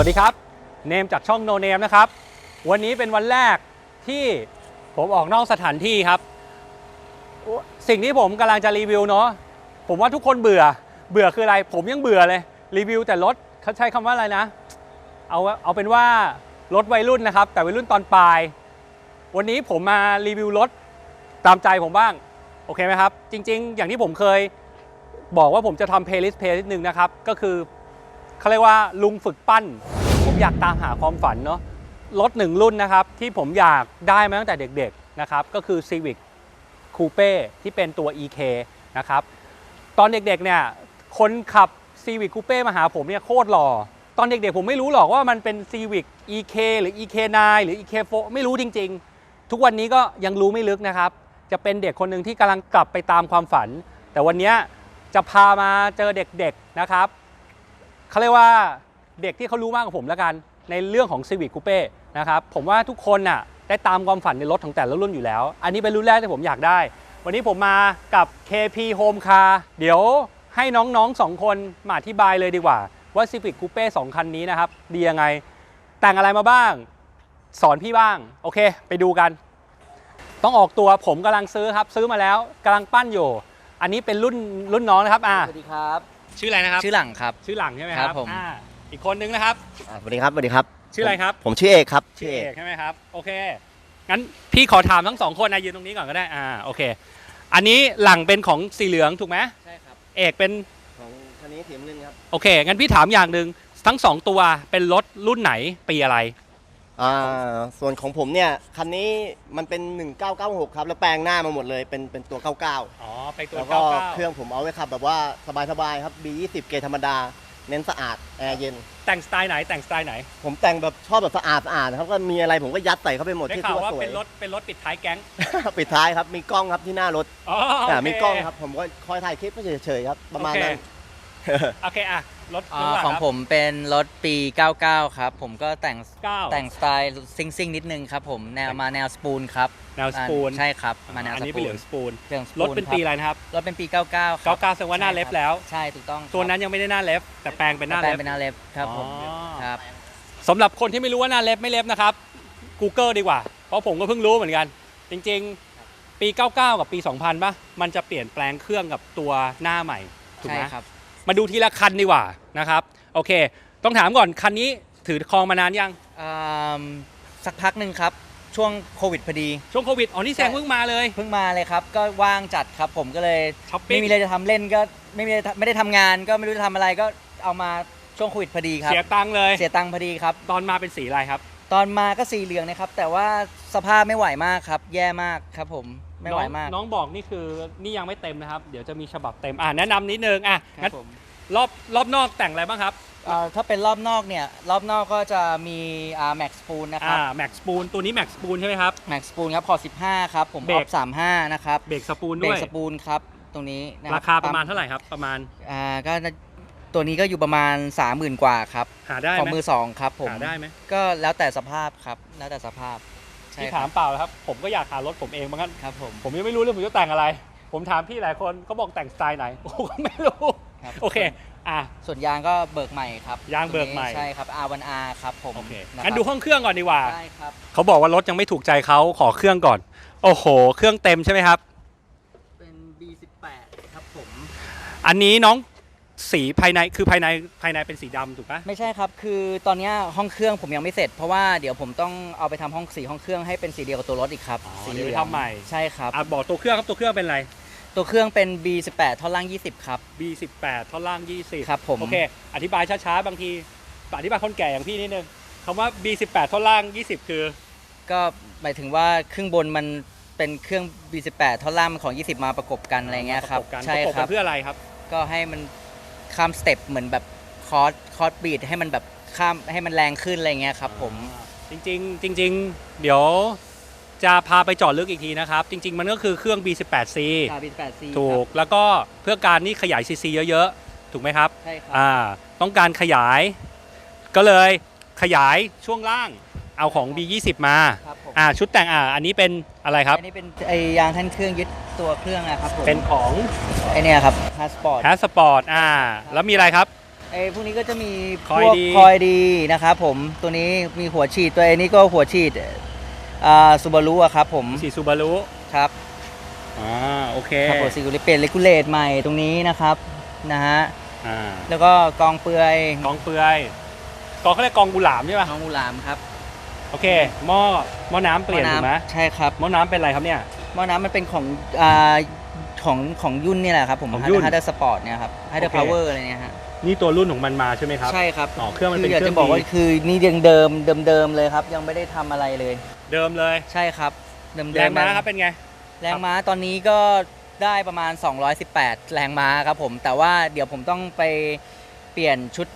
สวัสดีครับ เนมจากช่องโนเนมนะครับ วันนี้เป็นวันแรกที่ผมออกนอกสถานที่ครับ สิ่งที่ผมกำลังจะรีวิวเนาะผมว่าทุกคนเบื่อ เบื่อคืออะไร ผมยังเบื่อเลย รีวิวแต่รถเขาใช้คำว่าอะไรนะ เอาเอาเป็นว่ารถวัยรุ่นนะครับ แต่วัยรุ่นตอนปลาย วันนี้ผมมารีวิวรถตามใจผมบ้าง โอเคไหมครับ จริง ๆ อย่างที่ผมเคยบอกว่าผมจะทำเพลย์ลิสต์เพลย์ลิสต์หนึ่งนะครับ ก็คือเขาเรียกว่าลุงฝึกปั้น อยากตามหาความฝันเนาะรถหนึ่งรุ่นนะครับ ที่ผมอยากได้มาตั้งแต่เด็กๆนะครับ ก็คือ Civic Coupe ที่เป็นตัว EK นะครับ ตอนเด็กๆเนี่ยคนขับ Civic Coupe มาหาผมเนี่ยโคตรหล่อตอนเด็กๆผมไม่รู้หรอกว่ามันเป็น Civic EK หรือ EK9 หรือ EK4 ไม่รู้จริง ๆ ทุกวันนี้ก็ยังรู้ไม่ลึกนะครับ จะเป็นเด็กคนหนึ่งที่กำลังกลับไปตามความฝัน แต่วันนี้จะพามาเจอเด็กๆนะครับเขาเรียกว่า เด็กที่เขารู้มากกว่าผมแล้วกัน ในเรื่องของ Civic Coupe นะครับผมว่าทุกคนน่ะได้ตามความฝันในรถของแต่ละรุ่นอยู่แล้ว อันนี้เป็นรุ่นแรกที่ผมอยากได้ วันนี้ผมมากับ KP Home Car เดี๋ยวให้น้องๆสองคนมาอธิบายเลยดีกว่า ว่า Civic Coupe 2 คันนี้นะครับ ดียังไง แต่งอะไรมาบ้าง สอนพี่บ้าง โอเค ไปดูกัน ต้องออกตัวผมกำลังซื้อครับ ซื้อมาแล้วกำลังปั้นอยู่ อันนี้เป็นรุ่นรุ่นน้องนะครับอ่าสวัสดีครับ ชื่ออะไรนะครับ ชื่อหลังครับ ชื่อหลังใช่ไหมครับครับผม อ่า อีกคนนึงนะครับ อ่าสวัสดีครับสวัสดีครับชื่ออะไรครับ ผมชื่อเอกครับชื่อเอกใช่ไหมครับ โอเค งั้นพี่ขอถามทั้งสองคนนะยืนตรงนี้ก่อนก็ได้ อ่า โอเค อันนี้หลังเป็นของสีเหลืองถูกไหมใช่ครับ เอกเป็น ของคันนี้สีน้ำเงินครับโอเค งั้นพี่ถามอย่างหนึ่งทั้งสองตัวเป็นรถรุ่นไหนปีอะไร อ่าส่วนของผมเนี่ยคันนี้มันเป็น 1996 ครับ แล้วแปลงหน้ามาหมดเลยเป็นเป็นตัว 99 อ๋อ ไปตัวแล้วก็99เครื่องผมเอาไว้ขับแบบว่าสบายๆครับ B20 เกรดธรรมดา เน้นสะอาดแอร์เย็น แต่งสไตล์ไหนแต่งสไตล์ไหนผมแต่งแบบชอบแบบสะอาดสะอาดนะครับก็มีอะไรผมก็ยัดใส่เข้าไปหมดได้ที่ข่าวตัวว่าสวยเป็นรถเป็นรถปิดท้ายแก๊งปิดท้ายครับมีกล้องครับที่หน้ารถอ๋อโออ่าเคมีกล้องครับผมก็คอยถ่ายคลิปก็เฉยๆครับประมาณนั้น โอเคอะ รถอ่ารุ่นหลัของผมเป็นรถปี 99 ครับ ผมก็แต่งเก้า แต่งสไตล์ซิงซิงๆนิดนึงครับผมแนวมาแนวสปูนครับแนวสปูนอ่าใช่ครับ มาแนวอันสนี้ปูเป็นเหนลืองสปูนเรื่องสรปูถนเป็นครับปีอะไรนะครับรถเป็นปี 99ครับ99แสดงว่าหน้าเล็บแล้ว ใช่ถูกต้องครับตัวนั้นยังไม่ได้หน้าเล็บ แต่แปลงเป็นหน้าแปลเล็งบ เป็นหน้าเล็บครับผมอ๋อ ครับ สำหรับคนที่ไม่รู้ว่าหน้าเล็บไม่เล็บนะครับ Google ดีกว่า เพราะผมก็เพิ่งรู้เหมือนกัน จริงๆ ปี 99 กับปี 2000ป่ะมันจะเปลี่ยนแปลงเครื่องกับตัวหน้าใหม่ถูกใช่ไหมครับ มาดูทีละคันดีกว่านะครับโอเค ต้องถามก่อนคันนี้ถือครองมานานยังอ่าสักพักหนึ่งครับ ช่วงโควิดพอดี ช่วงโควิดอ๋อนี่แซงเพิ่งมาเลย เพิ่งมาเลยครับ ก็ว่างจัดครับผมก็เลยช้อปปิ้ง ไม่มีอะไรจะทำเล่นก็ไม่มีอะไรไม่ได้ทำงาน ก็ไม่รู้จะทำอะไรก็เอามาช่วงโควิดพอดีครับเสียตังค์เลย เสียตังค์พอดีครับ ตอนมาเป็นสีอะไรครับ ตอนมาก็สีเหลืองนะครับ แต่ว่า สภาพไม่ไหวมากครับ แย่มากครับผมไม่ไหวมาก น้องน้องบอกนี่คือนี่ยังไม่เต็มนะครับ เดี๋ยวจะมีฉบับเต็มอ่าแนะนำนิดนึงอะครังั้บนผมรอบรอบนอกแต่งอะไรบ้างครับอ่าถ้าเป็นรอบนอกเนี่ย รอบนอกก็จะมีอ่าแม็กซ์ปูนนะคอ่ารับแม็กซ์ปูนตัวนี้แม็กซ์ปูนใช่ไหมครับ แม็กซ์ปูนครับพอ15 ครับ ผมเบรอกอฟ35 นะครับ เบรกสปูนเบรด้กวยสปูนครับ ตรงนี้นะบราคาประมาณเท่าไหร่ครับ ประมาณอ่าก็น่าตัวนี้ก็อยู่ประมาณ 30,000 กว่าครับ หาได้ของไหมมือสองครับผม หาได้ไหมก็แล้วแต่สภาพครับ แล้วแต่สภาพใช่พี่ครัถามบเปล่าครับ ผมก็อยากหารถผมเองเหมือนกันครับผมผมยังไม่รู้เลยผมจะแต่งอะไร ผมถามพี่หลายคนเขาบอกแต่งสไตล์ไหนผมก็ไม่รู้ครับโอเคอะส่วนยางก็เบิกใหม่ครับยางเบิกใหม่ตัวนี้ใช่ครับ R1R ครับผมโอเคนะงั้นรับดูห้องเครื่องก่อนดีกว่าได้ครับเขาบอกว่ารถยังไม่ถูกใจเขาขอเครื่องก่อน โอ้โห เครื่องเต็มใช่ไหมครับ เป็น B18 ครับผม อันนี้น้อง สีภายในคือภายในภายในเป็นสีดำถูกปะไม่ใช่ครับ คือตอนเนี้ยห้องเครื่องผมยังไม่เสร็จ เพราะว่าเดี๋ยวผมต้องเอาไปทำห้องสีห้องเครื่องให้เป็นสีเดียวกับตัวรถอีกครับอ๋อสีเดี๋ยวเหไปลืองทำใหม่ใช่ครับ อะบอกตัวเครื่องครับตัวเครื่องเป็นอะไร ตัวเครื่องเป็น B18 ท่อนล่าง 20 ครับ B18 ท่อนล่าง 20ครับผม โอเค อธิบายช้าๆ บางที อธิบายคนแก่อย่างพี่นิดนึงคำว่า B18 ท่อนล่าง 20 คือ ก็หมายถึงว่าเครื่องบนมันเป็นเครื่อง B18 ท่อนล่างมันของ 20 มาประกบกันอะไรเงี้ยครับ ประกกันใช่ประกบคกัรันบ เพื่ออะไรครับ ก็ให้มัน ข้ามสเต็ปเหมือนแบบคอร์สคอร์สบีดให้มันแบบข้ามให้มันแรงขึ้นอะไรเงี้ยครับ ผม จริงๆ จริง ๆ เดี๋ยวจะพาไปเจอดลึกอีกทีนะครับ จริง ๆ มันก็คือเครื่อง B18C อ่า B18C ถูกแล้วก็เพื่อการนี่ขยาย CC เยอะๆ ถูกไหมครับ ใช่ครับ อ่า ต้องการขยาย ก็เลยขยายช่วงล่าง เอาของ B20 มาครับผม อ่าชุดแต่งอ่าอันนี้เป็นอะไรครับ อันนี้เป็นไอยางแท่นเครื่องยึดตัวเครื่องนะครับผมเป็นของไอเนี่ยครับพาสปอร์ตแฮสปอร์ตอ่าแล้วมีอะไรครับ ไอ้พวกนี้ก็จะมีคอยพวกดีคอยดีนะครับผมตัวนี้มีหัวฉีดตัวไอ้นี้ก็หัวฉีดอ่าซูบารุอะครับผมสีซูบารุครับอ่าโอเคครับผมซีกูริเปลี่ยนเลกูเลตใหม่ตรงนี้นะครับนะฮะอ่าแล้วก็กองเปลือยกองเปลือยกองเขาเรียกกองกุหลาบใช่ป่ะน้องมูลามครับ โอเคหม้อหม้อน้ำเปลี่ยนหถูกไหมใช่ครับหม้อน้ำเป็นอะไรครับเนี่ย หม้อน้ำมันเป็นของอ่าของของยุ่นนี่แหละครับผมของยุ่นฮัตเตอร์สปอร์ตเนี่ยครับฮัตเตอร์โอเค พาวเวอร์อะไรเนี่ยฮะนี่ตัวรุ่นของมันมาใช่ไหมครับ ใช่ครับอ๋อเครื่องมันเป็นคือยากเครื่จะองบอกว่าดี คือนี่ยังเดิมเดิมเดิมเลยครับ ยังไม่ได้ทำอะไรเลย เดิมเลยใช่ครับเดิมๆแรงม้าครับเป็นไง แรงม้าตอนนี้ก็ได้ประมาณ 218 แรงม้าครับผม แต่ว่าเดี๋ยวผมต้องไปเปลี่ยนชุด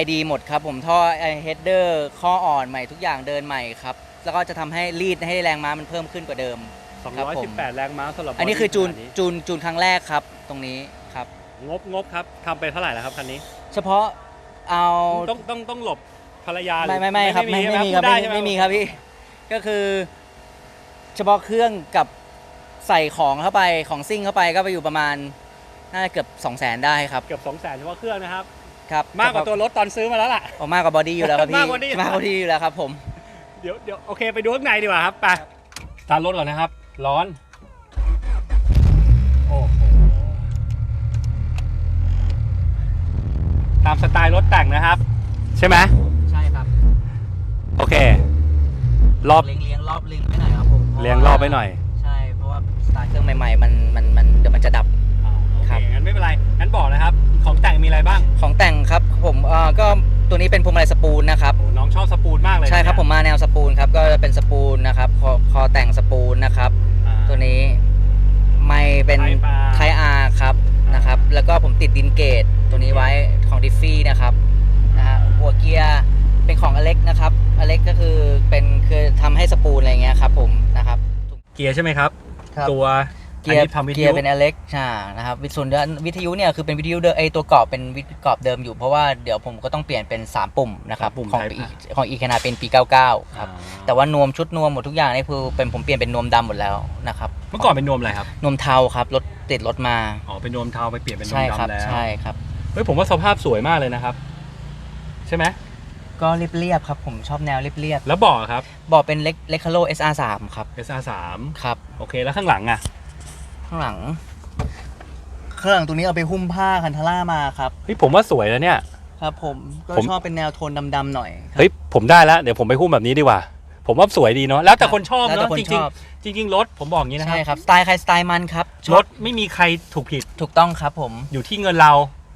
ID หมดครับผมท่อเฮดเดอร์ข้ออ่อนใหม่ทุกอย่างเดินใหม่ครับ แล้วก็จะทำให้รีดให้แรงม้ามันเพิ่มขึ้นกว่าเดิม ครับผม 218 แรงม้าสำหรับอันนี้คือจูนบดี้ขนาดจูนจูนครั้งแรกครับ ตรงนี้ครับ งบงบครับทำไปเท่าไหร่แล้วครับคันนี้ เฉพาะเอาต้องต้องต้องหลบภรรยาหรือไม่ไม่ไม่ครับไม่ไม่มีครับพูดด้ไม่ใช่หไม่มีครับพี่ก็คือ เฉพาะเครื่องกับใส่ของเข้าไปของซิ่งเข้าไปก็ไปอยู่ประมาณน่าจะเกือบ2 0 0แสนได้ครับ เกือบ2 0 0 0 0เฉพาะเครื่องนะครับ ครับมากกว่าตัวรถตอนซื้อมาแล้วล่ะโอ้มากกว่าบอดี้อยู่แล้วครับพี่มากกว่านี้ มากกว่าบอดี้อยู่แล้วครับผม เดี๋ยวเดี๋ยวโอเคไปดูข้างในดีกว่าครับไปสตาร์ทรถก่อนนะครับ ร้อน โอ้โห ตามสไตล์รถแต่งนะครับ ใช่ไหมใช่ครับโอเค รอบเลี้ยงเลี้ยงรอบลิงไปหน่อยครับผมเลี้ยงรอบไปหน่อยใช่เพราะว่าสตาร์ทเครื่องใหม่ ๆ มันมันมันเดี๋ยวมันจะดับอ่าโอคเครับ งั้นไม่เป็นไรงั้นบอกนะครับ ของแต่งมีอะไรบ้างของแต่งครับผมเอ่อก็ตัวนี้เป็นพวงมาลัยสปูลนะครับ โอ้น้องชอบสปูนมากเลยนะใช่ครับผมมาแนวสปูลครับก็จะเป็นสปูลนะครับคอคอแต่งสปูลนะครับ อ่า ตัวนี้ไม่เป็น Type R ไทอาร์ครับอ่านนะครับ แล้วก็ผมติดดินเกตตัวนี้ไว้ของดิฟฟี่นะครับนะฮะหัวเกียร์เป็นของอเล็กนะครับอเล็กก็คือเป็นคือทำให้สปูลอะไรเงี้ยครับผมนะครับเกียร์ใช่ไหมครับครับตัว เกียร์อันนี้ทำวิทเกียยุร์เป็นอเล็กใช่นะครับวิส่วนวิทยุเนี่ยคือเป็นวิทยุเดิมไอตัวกรอบเป็นวิทยุกรอบเดิมอยู่เพราะว่าเดี๋ยวผมก็ต้องเปลี่ยนเป็น 3 ปุ่มนะครับสามปุ่มของ Type อี R ของอีคนาเป็นปี 99 ครับอ่าแต่ว่านวมชุดนวมหมดทุกอย่างนี่คือเป็นผมเปลี่ยนเป็นนวมดำหมดแล้วนะครับเมื่อก่อนเป็นนวมอะไรครับ นวมเทาครับรถติดรถมาอ๋อเป็นนวมเทาไปเปลี่ยนเป็นนวใช่มครับดำแล้วใช่ครับ เฮ้ยผมว่าสภาพสวยมากเลยนะครับ ใช่ไหมก็เรียบๆครับผมชอบแนวเรียบแล้วเบาะครับ ๆบอกเป็นเล็กเล็กคาโล SR3 ครับ SR3 ครับ โอเคแล้วข้างหลังอะ ข้างหลัง ข้างหลังตรงนี้เอาไปหุ้มผ้าคันทาร่ามาครับ เฮ้ยผมว่าสวยแล้วเนี่ย ครับผมก็ผม ชอบเป็นแนวโทนดำๆหน่อยครับ เฮ้ยผมได้แล้วเดี๋ยวผมไปหุ้มแบบนี้ดีกว่า ผมว่าสวยดีเนาะแล้วแต่คนชอบแล้วเนาะแต่คนจชริงอบ ๆจริง ๆ รถผมบอกอย่างนี้นะคใช่รับครับสไตล์ใครสไตล์มันครับชรอบถไม่มีใครถูกผิดถูกต้องครับผม อยู่ที่เงินเรา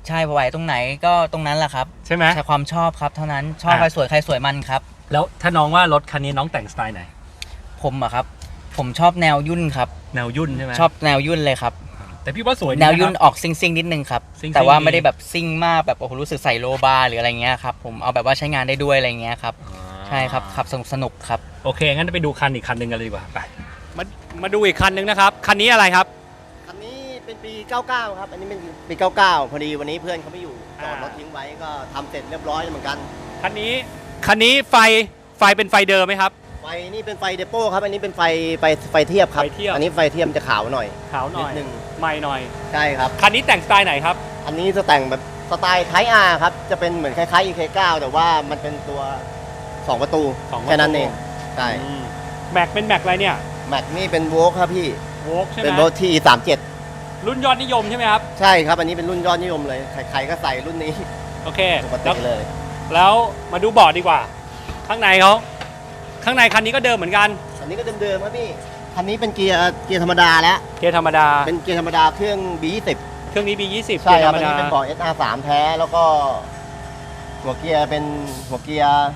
ใช่พอไหวตรงไหนก็ตรงนั้นแหละครับใช่ไหม ใช่ความชอบครับเท่านั้นชอบอะ ใครสวยใครสวยมันครับ แล้วถ้าน้องว่ารถคันนี้น้องแต่งสไตล์ไหน ผมอะครับ ผมชอบแนวยุ่นครับ แนวยุ่นใช่ไหมชอบแนวยุ่นเลยครับ แต่พี่ว่าสวยดีแนวยุ่นนะครับออกซิงซิงๆนิดนึงครับ ซิ่งๆแต่ว่าดี ไม่ได้แบบซิงมากแบบโอ้โหรู้สึกใส่โลบาร์หรืออะไรเงี้ยครับผมเอาแบบว่าใช้งานได้ด้วยอะไรเงี้ยครับ อ่าใช่ครับขับสนุกสนุกครับ โอเค งั้นไปดูคันอีกคันหนึ่งกันเลยดีกว่าไปมามาดูอีกคันหนึ่งนะครับ คันนี้อะไรครับ คันนี้เป็นปี 99 ครับ อันนี้เป็นปี 99 พอดีวันนี้เพื่อนเขาไม่อยู่จอดอ่ารถทิ้งไว้ก็ทำเสร็จเรียบร้อยเหมือนกัน คันนี้ คันนี้ไฟ ไฟเป็นไฟเดิมไหมครับ ไฟนี่เป็นไฟเดโป้ครับ อันนี้เป็นไฟไฟไฟเทียบครับ ไฟเทียบ อันนี้ไฟเทียมจะขาวหน่อย ขาวหน่อยนิดนึง ใหม่หน่อย ใช่ครับ คันนี้แต่งสไตล์ไหนครับ อันนี้จะแต่งแบบสไตล์ไทอาร์ครับ จะเป็นเหมือนคล้ายๆ EK9 แต่ว่ามันเป็นตัว 2 ประตูสองประตู แค่นั้นเอง ใช่อืมแม็กเป็นแม็กอะไรเนี่ยแม็กนี่เป็นโวลครับพี่ โวกใช่ไหเป็นมโวลที่ 37 รุ่นยอดนิยมใช่ไหมครับ ใช่ครับ อันนี้เป็นรุ่นยอดนิยมเลย ใครๆก็ใส่รุ่นนี้โอเคปกแล้ติวเลย แล้วมาดูเบาะดีกว่า ข้างในเขา ข้างในคันนี้ก็เดิมเหมือนกันอันนี้ก็เดิมๆครับพี่คันนี้เป็นเกียร์เกียร์ธรรมดาแล้วเกียร์ธรรมดา เป็นเกียร์ธรรมดาเครื่อง B20 เครื่องนี้ B20 ใช่เกียร์คธรัรบรมอันดา นี้เป็นเบาะ SR3 แท้แล้วก็หัวเกียร์เป็นหัวเกียร์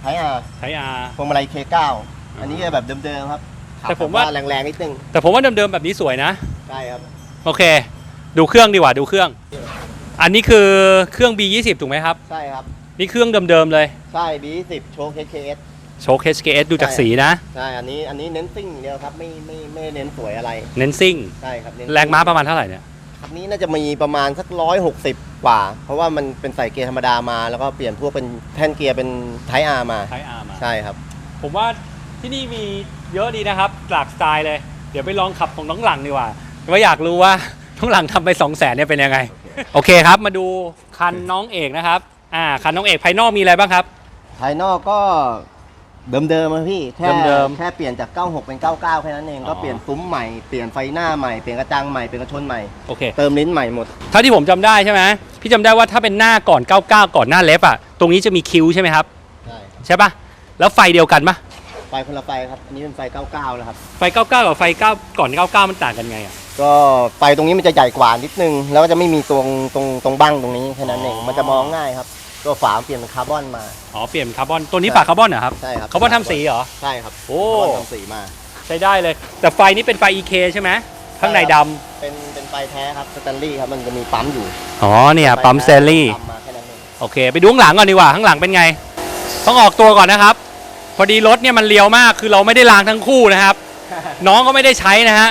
ไทอาร์ไทยอาร์พวงมาลัย K9 อันนี้ก็แบบเดิมๆครับแต่ผมว่าขับแรงๆนิดนึงแต่ผมว่าเดิมๆแบบนี้สวยนะ ใช่ครับโอเค ดูเครื่องดีกว่าดูเครื่อง อันนี้คือเครื่อง B20 ถูกไหมครับ ใช่ครับ นี่เครื่องเดิมๆเลย ใช่ B20 โชว์ KKS โชว์ HKS ดูจากใช่สีนะ ใช่ อันนี้อันนี้เน้นซิ่งอย่างเดียวครับไม่ไม่ไม่เน้นสวยอะไรเน้นซิ่ง ใช่ครับเน้นแรงม้าประมาณเท่าไหร่เนี่ยคันนี้น่าจะมีประมาณสักร้อยหกสิบกว่า เพราะว่ามันเป็นใส่เกียร์ธรรมดามา แล้วก็เปลี่ยนพวกเป็นแท่นเกียร์เป็นไทอาร์มาไทยอาร์มา ใช่ครับ ผมว่าที่นี่มีเยอะดีนะครับ หลากสไตล์เลย เดี๋ยวไปลองขับของน้องหลังดีกว่าว่าอยากรู้ว่าน้องหลังทำไป2 0 0แสนเนี่ยเป็นยังไงโอเคโอเคครับ มาดูคันน้องเอกนะครับ อ่า คันน้องเอกภายนอกมีอะไรบ้างครับ ภายนอกก็ เดิมๆนะพี่แค่เดิมๆ แค่เปลี่ยนจาก 96 เป็น 99 แค่นั้นเองอ๋อก็เปลี่ยนซุ้มใหม่ เปลี่ยนไฟหน้าใหม่ เปลี่ยนกระจังใหม่ เปลี่ยนกระชนใหม่ โอเค เติมลิ้นใหม่หมดถ้าที่ผมจำได้ใช่ไหมพี่จำได้ว่าถ้าเป็นหน้าก่อน 99 ก่อนหน้าเล็บอะ ตรงนี้จะมีคิ้วใช่ไหมครับ ใช่ใช่ปะแล้วไฟเดียวกันปะไฟคนละไฟครับ อันนี้เป็นไฟ 99 แล้วครับ ไฟ 99 กับไฟ9ก่อน 99 มันต่างกันไงอะ ก็ไฟตรงนี้มันจะใหญ่กว่านิดนึง แล้วก็จะไม่มีตรงตรงตรงบั้งตรงนี้แค่นั้นเองอ๋อมันจะมองง่ายครับ ตัวฝาเปลี่ยนเป็นคาร์บอนมา อ๋อเปลี่ยนเป็นคาร์บอนตัวนี้ฝาคาร์บอนเหรอครับใช่ครับ คาร์บอนทำสีเหรอ ใช่ครับโอ้ คาร์บอนทำสีมาใช้ได้เลย แต่ไฟนี้เป็นไฟ EK ใช่ไหมข้างในดำเป็นเป็นไฟแท้ครับสแตนลี่ครับมันจะมีปั๊มอยู่อ๋อเนี่ยปั๊มเซลลี่ทำมาแค่นั้นเองโอเค ไปดูข้างหลังก่อนดีกว่า ข้างหลังเป็นไง ต้องออกตัวก่อนนะครับ พอดีรถเนี่ยมันเลี้ยวมากคือเราไม่ได้ล้างทั้งคู่นะครับ น้องก็ไม่ได้ใช้นะฮะ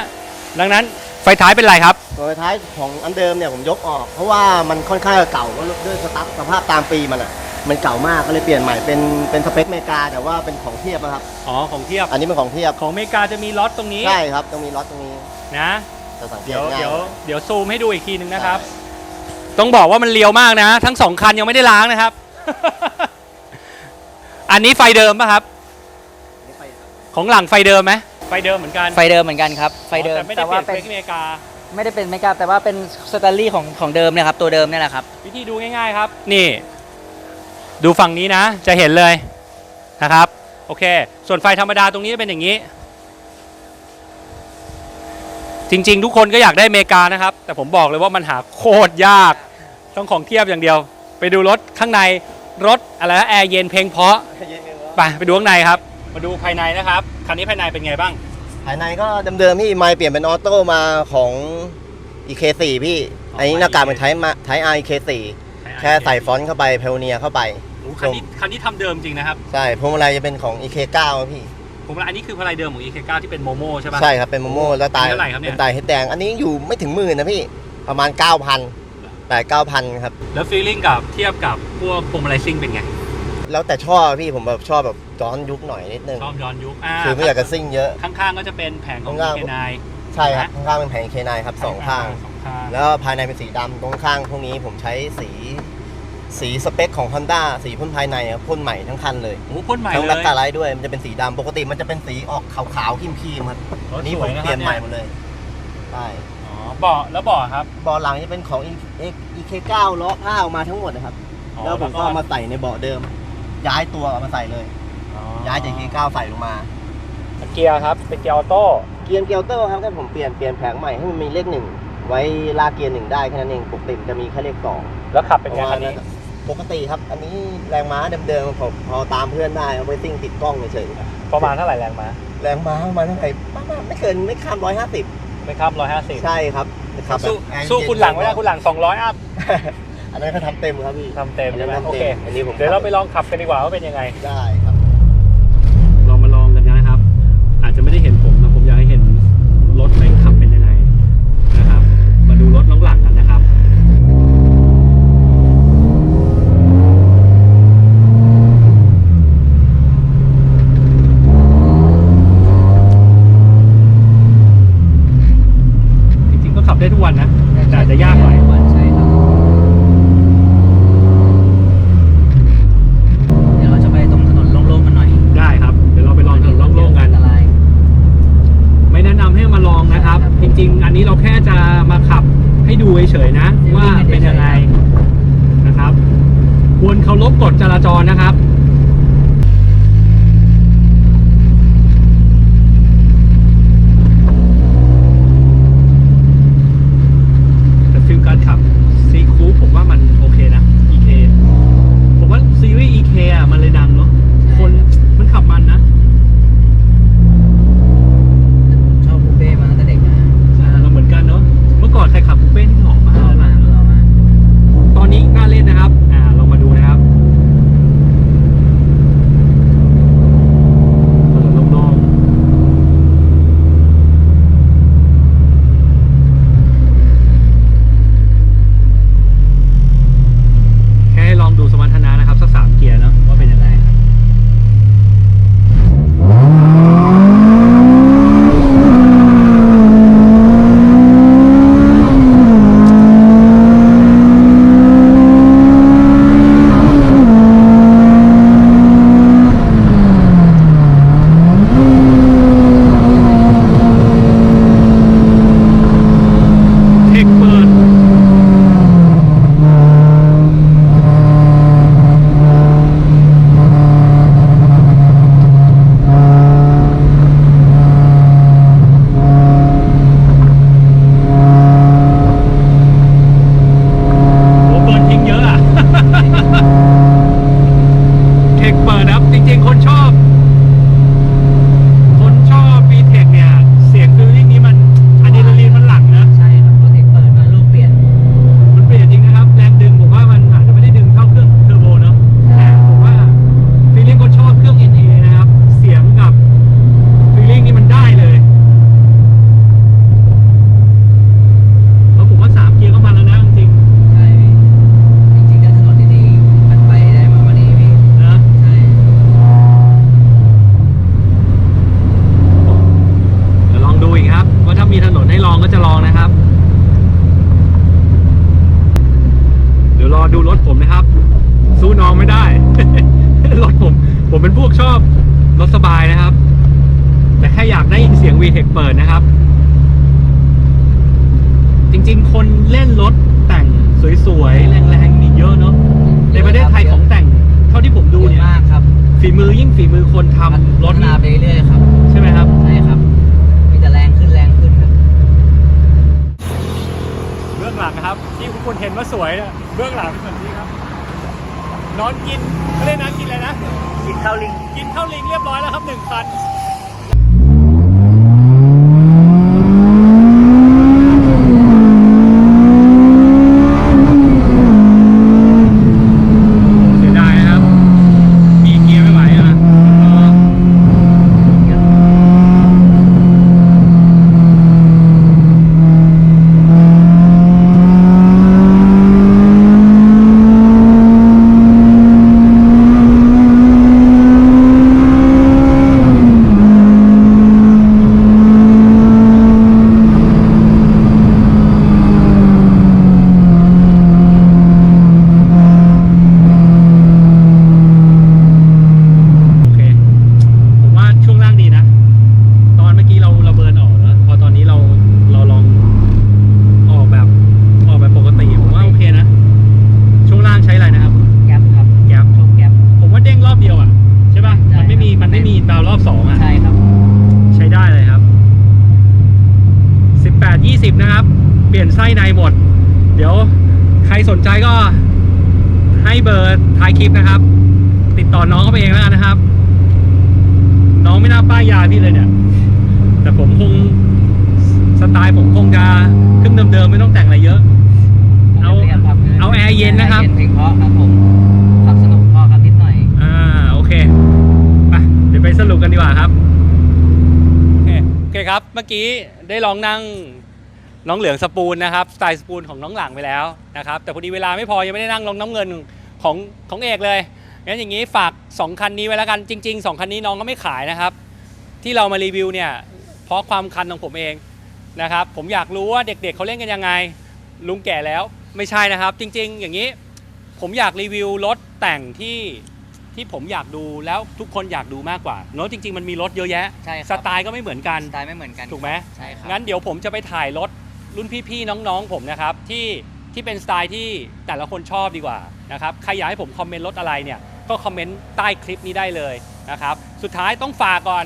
ดังนั้นไฟท้ายเป็นไรครับ ตัวท้ายของอันเดิมเนี่ยผมยกออก เพราะว่ามันค่อนข้างจะเก่าก็ด้วยสตั๊กสภาพตามปีมันอะ มันเก่ามากก็เลยเปลี่ยนใหม่เป็นเป็นสเปคอเมริกาแต่ว่าเป็นของเทียบนะครับ อ๋อของเทียบ อันนี้เป็นของเทียบ ของอเมริกาจะมีล็อตตรงนี้ ใช่ครับต้องมีล็อตตรงนี้นะ จะสังเกตเดี๋ยวง่ายเดี๋ยวเดี๋ยวซูมให้ดูอีกทีหนึ่งนะครับ ต้องบอกว่ามันเลียวมากนะ ทั้งสองคันยังไม่ได้ล้างนะครับ อันนี้ไฟเดิมป่ะครับนี่ไปของหลังไฟเดิมไหมไฟเดิมเหมือนกันไฟเดิมเหมือนกันครับ ไฟเดิมแต่ไม่ได้เปลี่ว่ายนเป็นเฟกอเมริกา ไม่ได้เป็นไม่กล้าแต่ว่าเป็นสแตนลี่ของของเดิมเนี่ยครับตัวเดิมเนี่ยแหละครับ วิธีดูง่ายๆครับ นี่ ดูฝั่งนี้นะจะเห็นเลยนะครับ โอเค ส่วนไฟธรรมดาตรงนี้จะเป็นอย่างนี้ จริงๆ ทุกคนก็อยากได้อเมริกานะครับ แต่ผมบอกเลยว่ามันหาโคตรยาก ต้องของเทียบอย่างเดียว ไปดูรถข้างในรถอะไรนะแอร์เย็นเพลงเพราะไปไปดูข้างในครับ มาดูภายในนะครับคันนี้ภายในเป็นไงบ้างภายในก็เดิมๆพี่ไม่เปลี่ยนเป็นออโต้มาของ EK4 พี่อ๋ออันนี้หน้ากากเป็นไทป์มาไทป์ R EK4 แค่ใส่ฟอนต์เข้าไปเพลเนียเข้าไป โอ้คันนี้คันนี้ทำเดิมจริงนะครับ ใช่พวงมาลัยจะเป็นของ EK9 พี่ผมว่าอันนี้คือพลายเดิมของ EK9 ที่เป็นโมโมใช่ปะใช่ครับเป็นโมโม่แล้วตายเท่าไหร่ครับเนี่ยเป็นตายเฮดแดง อันนี้อยู่ไม่ถึงหมื่นนะพี่ประมาณ 9,000แต่9,000ครับแล้วฟีลลิ่งกับเทียบกับพวกพวงมาลัยซิ่งเป็นไงแล้วแต่ชอบพี่ผมแบบชอบแบบ ย้อนยุคหน่อยนิดนึงชอบย้อนยุคอ่าคือไม่อยากจะซิ่งเยอะ ข้างๆก็จะเป็นแผงของข้างๆ EK9 ใช่ครับข้างๆเป็นแผง K9 ครับสองข้าง สองข้างแล้วภายในเป็นสีดำตรงข้างพวกนี้ผมใช้สีสีสเปคของ Honda สีพ่นภายในครับพ่นใหม่ทั้งคันเลยโอ้โหพ่นใหม่ทั้งเลแบ็คยตาไลท์ด้วยมันจะเป็นสีดำปกติมันจะเป็นสีออกขาวๆครีมๆครับรถอันนี้สผวยมนะเปลี่ยนครับใหม่เนี่ยหมดเลยใช่อ๋อเบาะแล้วเบาะครับเบาะหลังจะเป็นของ EK9 ล้อผ้าออกมาทั้งหมดนะครับ อ๋อแล้วผมก็เอามาใส่ในเบาะเดิม ย้ายตัวเอามาใส่เลยอ๋อ ย้ายจาก EK9 ใส่ลงมา เกียร์ครับ เป็นเกียร์ออโต้ เกียร์เกียร์เตอร์ครับก็ผมเปลี่ยนเปลี่ยนแผงใหม่ให้มันมีเลขหนึ่งไว้ลากเกียร์หนึ่งได้แค่นั้นเองปกติมันจะมีแค่เลขสองแล้วขับเป็นไงคันนี้ ปกติครับ อันนี้แรงม้าเดิมๆผมพอตามเพื่อนได้เอาไปซิ่งติดกล้องเฉยประมาณเท่าไหร่แรงม้าๆแรงม้าประมาณเท่าไหร่ประมาณไม่เกินไม่ข้ามร้อยห้าสิบไม่ข้ามร้อยห้าสิบใช่ครับขับแบบสู้แอร์สู้เย็นคุณหลังไม่ได้คุณหลังสองร้อยอัพอันนั้นก็ทำเต็มครับพี่ทำเต็มใช่ไหมอันนั้นโอทำเคเต็มอันนี้ผมเดี๋ยวเราไปลองขับกันดีกว่าว่าเป็นยังไงได้ รถน้องหลังกันนะครับ จริงๆก็ขับได้ทุกวันนะ แต่อาจจะยากหน่อย ใช่ครับ เดี๋ยวเราจะไปตรงถนนโล่งๆกันหน่อย ได้ครับ เดี๋ยวเราไปลองถนนโล่งๆกัน อันตราย ไม่แนะนำให้มาลองนะครับ ครับ จริง ๆ อันนี้เราแค่จะมาขับให้ดูเฉยๆนะ ว่าเป็นยังไงนะครับ ควรเคารพ กฎจราจรนะครับ บื้องหลังนะครับ ที่ทุกคนเห็นว่าสวยเนี่ยเบื้องหลังเป็นแบบนี้ครับ นอนกินไม่ได้นะกินอะไรนะ กินข้าวลิง กินข้าวลิงเรียบร้อยแล้วครับหนึ่งคัน เสียดายนะครับ มีเกียร์ไม่ไหวอะก็โอเค ผมว่าช่วงล่างดีนะ ตอนเมื่อกี้เราเราเบิร์นออกแล้ว พอตอนนี้เราเราลองออกแบบออกแบบปกติ ผมว่าโอเคนะ ช่วงล่างใช้อะไรนะครับ แก๊ปครับ แก๊ป โชว์แก๊ป ผมว่าเด้งรอบเดียวอะ ใช่ป่ะ ใช่ มันไม่มี ครับ มันไม่มีดาวรอบสองอะ ใช่ครับ ใช้ได้เลยครับ 18 20 นะครับ เปลี่ยนไส้ในหมด เดี๋ยวใครสนใจก็ให้เบอร์ท้ายคลิปนะครับ ติดต่อ น้องเขาไปเองแล้วกันนะครับ น้องไม่น่าป้ายยาพี่เลยเนี่ย แต่ผมคงสไตล์ผมคงจะเครื่องเดิมๆไม่ต้องแต่งอะไรเยอะ เอารียบๆครับเอาแอร์เย็นนะครับแอร์เย็นเพลงเพราะครับผมขับสนุกพอครับนิดหน่อย อ่าโอเคไปเดี๋ยวไปสรุปกันดีกว่าครับโอเคโอเคครับเมื่อกี้ได้ลองนั่งน้องเหลืองสปูนนะครับสไตล์สปูนของน้องหลังไปแล้วนะครับแต่พอดีเวลาไม่พอยังไม่ได้นั่งลองน้ำเงินของของเอกเลย งั้นอย่างนี้ฝาก 2 คันนี้ไว้แล้วกันจริง ๆ 2 คันนี้น้องก็ไม่ขายนะครับ ที่เรามารีวิวเนี่ยเพราะความคันของผมเองนะครับ ผมอยากรู้ว่าเด็กๆเขาเล่นกันยังไง ลุงแก่แล้วไม่ใช่นะครับ จริง ๆ อย่างนี้ผมอยากรีวิวรถแต่งที่ที่ผมอยากดูแล้วทุกคนอยากดูมากกว่าเนอะจริง ๆ มันมีรถเยอะแยะ ใช่คสรับไตล์ก็ไม่เหมือนกัน สไตล์ไม่เหมือนกันถูกไหม ใช่ครับงั้นเดี๋ยวผมจะไปถ่ายรถรุ่นพี่ๆน้องๆผมนะครับ ที่ ที่เป็นสไตล์ที่แต่ละคนชอบดีกว่านะครับใครอยากให้ผมคอมเมนต์รถอะไรเนี่ยก็คอมเมนต์ใต้คลิปนี้ได้เลยนะครับสุดท้ายต้องฝากก่อน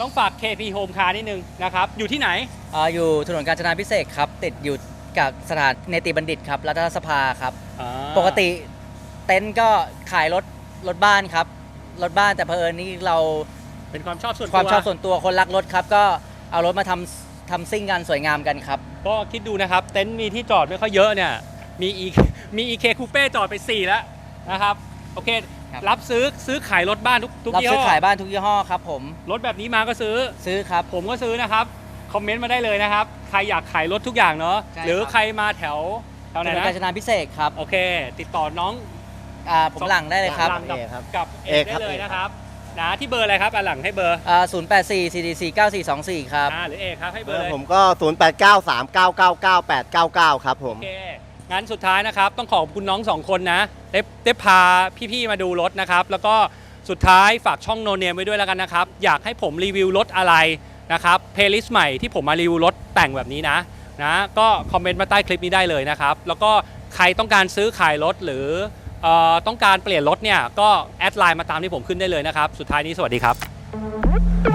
ต้องฝาก KP Home Car นิดนึงนะครับอยู่ที่ไหนอ่าอยู่ถนนกาญจนาพิเศษกครับ ติดอยู่กับสถานเนติบัณฑิตครับรัฐสภาครับ อ่าปกติเต็นท์ก็ขายรถรถบ้านครับ รถบ้านแต่เผอิญนี่เราเป็นความชอบส่วนตัว ความชอบส่วนตัวคนรักรถครับ ก็เอารถมาทำ ทำซิ่งกันสวยงามกันครับ ก็คิดดูนะครับ เต็นท์มีที่จอดไม่ค่อยเยอะเนี่ย มี e มี EK Coupe จอดไป 4 แล้วนะครับ โอเค ครับ รับซื้อซื้อขายรถบ้านทุกทุกรับยี่ซื้อห้อขายบ้านทุกยี่ห้อครับผม รถแบบนี้มาก็ซื้อ ซื้อครับ ผมก็ซื้อนะครับ คอมเมนต์มาได้เลยนะครับ ใครอยากขายรถทุกอย่างเนาะใช่หรือครับใครมาแถวแถถวนไหนนนะ กาญจนาพิเศษกครับโอเค ติดต่อน้องอ่าผมหลังได้เลยครับ หลังกับเอกครับ กับเอเอกกได้ครับเลยเอกนะครับ นะที่เบอร์อะไรครับอันหลังให้เบอร์อ่า084 CDC 9424 ครับ อ่าหรือเอกครับให้เบเบออร์ร์เลย ผมก็ 0893999899 ครับผม โอเค งั้นสุดท้ายนะครับ ต้องขอบคุณน้องสองคนนะได้ได้พาพี่ๆมาดูรถนะครับ แล้วก็สุดท้ายฝากช่องโนเนมไว้ด้วยแล้วกันนะครับ อยากให้ผมรีวิวรถอะไรนะครับเพลย์ลิสต์ใหม่ที่ผมมารีวิวรถแต่งแบบนี้นะนะ ก็คอมเมนต์มาใต้คลิปนี้ได้เลยนะครับ แล้วก็ใครต้องการซื้อขายรถหรือเออ ต้องการเปลี่ยนรถเนี่ยก็แอดไลน์มาตามที่ผมขึ้นได้เลยนะครับ สุดท้ายนี้สวัสดีครับ